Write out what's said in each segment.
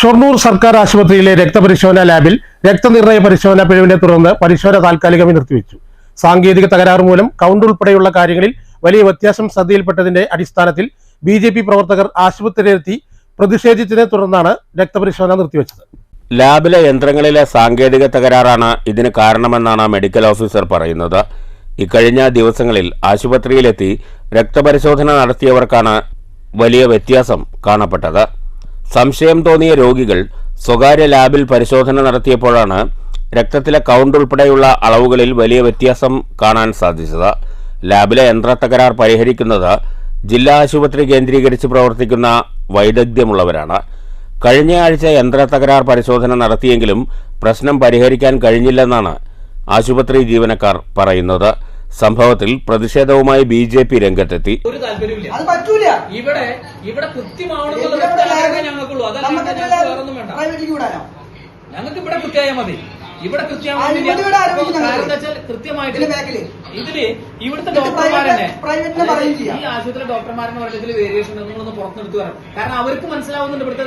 ഷൊർണൂർ സർക്കാർ ആശുപത്രിയിലെ രക്തപരിശോധന ലാബിൽ രക്തനിർണയ പരിശോധന പിഴവിനെ തുടർന്ന് പരിശോധന താൽക്കാലികമായി നിർത്തിവെച്ചു. സാങ്കേതിക തകരാറ് മൂലം കൗണ്ട് ഉൾപ്പെടെയുള്ള കാര്യങ്ങളിൽ വലിയ വ്യത്യാസം ശ്രദ്ധയിൽപ്പെട്ടതിന്റെ അടിസ്ഥാനത്തിൽ ബി ജെ പി പ്രവർത്തകർ ആശുപത്രിയിലെത്തി പ്രതിഷേധിച്ചതിനെ തുടർന്നാണ് രക്തപരിശോധന നിർത്തിവെച്ചത്. ലാബിലെ യന്ത്രങ്ങളിലെ സാങ്കേതിക തകരാറാണ് ഇതിന് കാരണമെന്നാണ് മെഡിക്കൽ ഓഫീസർ പറയുന്നത്. ഇക്കഴിഞ്ഞ ദിവസങ്ങളിൽ ആശുപത്രിയിലെത്തി രക്തപരിശോധന നടത്തിയവർക്കാണ് വലിയ വ്യത്യാസം കാണപ്പെട്ടത്. സംശയം തോന്നിയ രോഗികൾ സ്വകാര്യ ലാബിൽ പരിശോധന നടത്തിയപ്പോഴാണ് രക്തത്തിലെ കൗണ്ട് ഉൾപ്പെടെയുള്ള അളവുകളിൽ വലിയ വ്യത്യാസം കാണാൻ സാധിച്ചത്. ലാബിലെ യന്ത്ര തകരാർ പരിഹരിക്കുന്നത് ജില്ലാ ആശുപത്രി കേന്ദ്രീകരിച്ച് പ്രവർത്തിക്കുന്ന വൈദഗ്ധ്യമുള്ളവരാണ്. കഴിഞ്ഞയാഴ്ച യന്ത്ര തകരാർ പരിശോധന നടത്തിയെങ്കിലും പ്രശ്നം പരിഹരിക്കാൻ കഴിഞ്ഞില്ലെന്നാണ് ആശുപത്രി ജീവനക്കാർ പറയുന്നത്. സംഭവത്തിൽ പ്രതിഷേധവുമായി ബി ജെ പി രംഗത്തെത്തി. ഇവിടെ ഇവിടെ ഞങ്ങൾക്കുള്ളൂ. ഞങ്ങൾക്ക് വേറൊന്നും വേണ്ട. പ്രൈവറ്റിലേക്ക് വിടാനോ? ഞങ്ങൾക്ക് ഇവിടെ മതി. ഇവിടെ കൃത്യമായിട്ട് ഇതിൽ ഇവിടുത്തെ ഡോക്ടർമാരെന്നെ. ഈ ആശുപത്രി ഡോക്ടർമാരെന്ന് പറയുന്നത് ഇതിൽ വേരിയേഷൻ നിങ്ങളൊന്ന് പുറത്തെടുത്ത് വരണം കാരണം അവർക്ക് മനസ്സിലാവുന്നുണ്ട് ഇവിടുത്തെ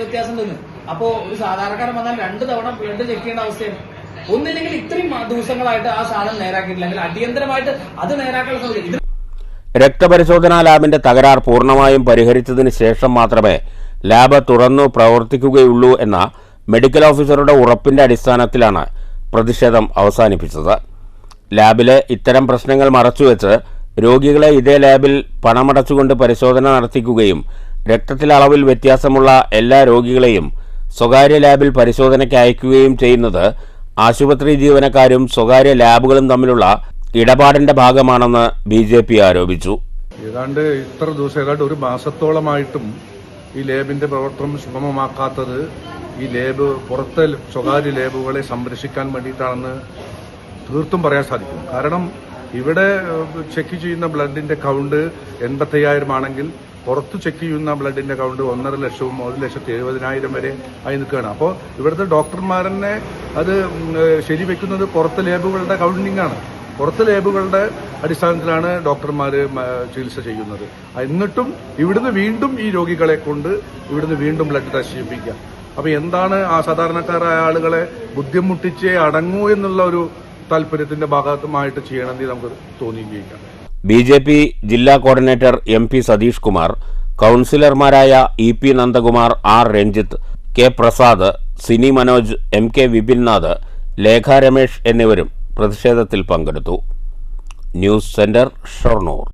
വ്യത്യാസം ഉണ്ടെന്ന്. അപ്പോ ഒരു സാധാരണക്കാരൻ വന്നാൽ രണ്ട് തവണ ബ്ലഡ് ചെക്ക് ചെയ്യേണ്ട അവസ്ഥയാണ്. ഒന്നില്ലെങ്കിൽ ഇത്രയും ദിവസങ്ങളായിട്ട് ആ സാധനം നേരാക്കിയിട്ടില്ലെങ്കിൽ അടിയന്തരമായിട്ട് അത് നേരാക്കാനുള്ള സൗകര്യം. രക്തപരിശോധനാ ലാബിന്റെ തകരാർ പൂർണമായും പരിഹരിച്ചതിന് ശേഷം മാത്രമേ ലാബ് തുറന്നു പ്രവർത്തിക്കുകയുള്ളൂ എന്ന മെഡിക്കൽ ഓഫീസറുടെ ഉറപ്പിന്റെ അടിസ്ഥാനത്തിലാണ് പ്രതിഷേധം അവസാനിപ്പിച്ചത്. ലാബിലെ ഇത്തരം പ്രശ്നങ്ങൾ മറച്ചുവെച്ച് രോഗികളെ ഇതേ ലാബിൽ പണമടച്ചുകൊണ്ട് പരിശോധന നടത്തിക്കുകയും രക്തത്തിൽ അളവിൽ വ്യത്യാസമുള്ള എല്ലാ രോഗികളെയും സ്വകാര്യ ലാബിൽ പരിശോധനയ്ക്ക് അയക്കുകയും ചെയ്യുന്നത് ആശുപത്രി ജീവനക്കാരും സ്വകാര്യ ലാബുകളും തമ്മിലുള്ള ഇടപാടിന്റെ ഭാഗമാണെന്ന് ബി ജെ പി ആരോപിച്ചു. ഏതാണ്ട് ഇത്ര ദിവസം ഏതാണ്ട് ഒരു മാസത്തോളമായിട്ടും ഈ ലേബിന്റെ പ്രവർത്തനം സുഗമമാക്കാത്തത് ഈ ലേബ് പുറത്തെ സ്വകാര്യ ലേബുകളെ സംരക്ഷിക്കാൻ വേണ്ടിയിട്ടാണെന്ന് തീർത്തും പറയാൻ സാധിക്കും. കാരണം ഇവിടെ ചെക്ക് ചെയ്യുന്ന ബ്ലഡിന്റെ കൗണ്ട് എൺപത്തയ്യായിരം ആണെങ്കിൽ പുറത്ത് ചെക്ക് ചെയ്യുന്ന ബ്ലഡിന്റെ കൗണ്ട് ഒന്നര ലക്ഷവും ഒരു ലക്ഷത്തി എഴുപതിനായിരം വരെ ആയി നിൽക്കുകയാണ്. അപ്പോൾ ഇവിടുത്തെ ഡോക്ടർമാരെന്നെ അത് ശരിവെക്കുന്നത് പുറത്ത് ലേബുകളുടെ കൗണ്ടിംഗ് ആണ്. പുറത്ത് ലേബുകളുടെ അടിസ്ഥാനത്തിലാണ് ഡോക്ടർമാർ ചികിത്സ ചെയ്യുന്നത്. എന്നിട്ടും ഇവിടുന്ന് വീണ്ടും ഈ രോഗികളെ കൊണ്ട് ഇവിടുന്ന് വീണ്ടും ബ്ലഡ് ടെസ്റ്റ് ചെയ്യിപ്പിക്കുക. അപ്പൊ എന്താണ് ആ സാധാരണക്കാരായ ആളുകളെ ബുദ്ധിമുട്ടിച്ചേ അടങ്ങൂ എന്നുള്ള ഒരു താല്പര്യത്തിന്റെ ഭാഗമായിട്ട് ചെയ്യണമെന്ന് നമുക്ക് തോന്നിയിരിക്കാം ബി ജെ പി ജില്ലാ coordinator M P Satheesh Kumar കൗൺസിലർമാരായ E P Nandakumar R Ranjith K Prasad Sini Manoj M K Vipinnath Lekha Ramesh എന്നിവരും പ്രതിഷേധത്തിൽ പങ്കെടുത്തു. News centre Shoranur.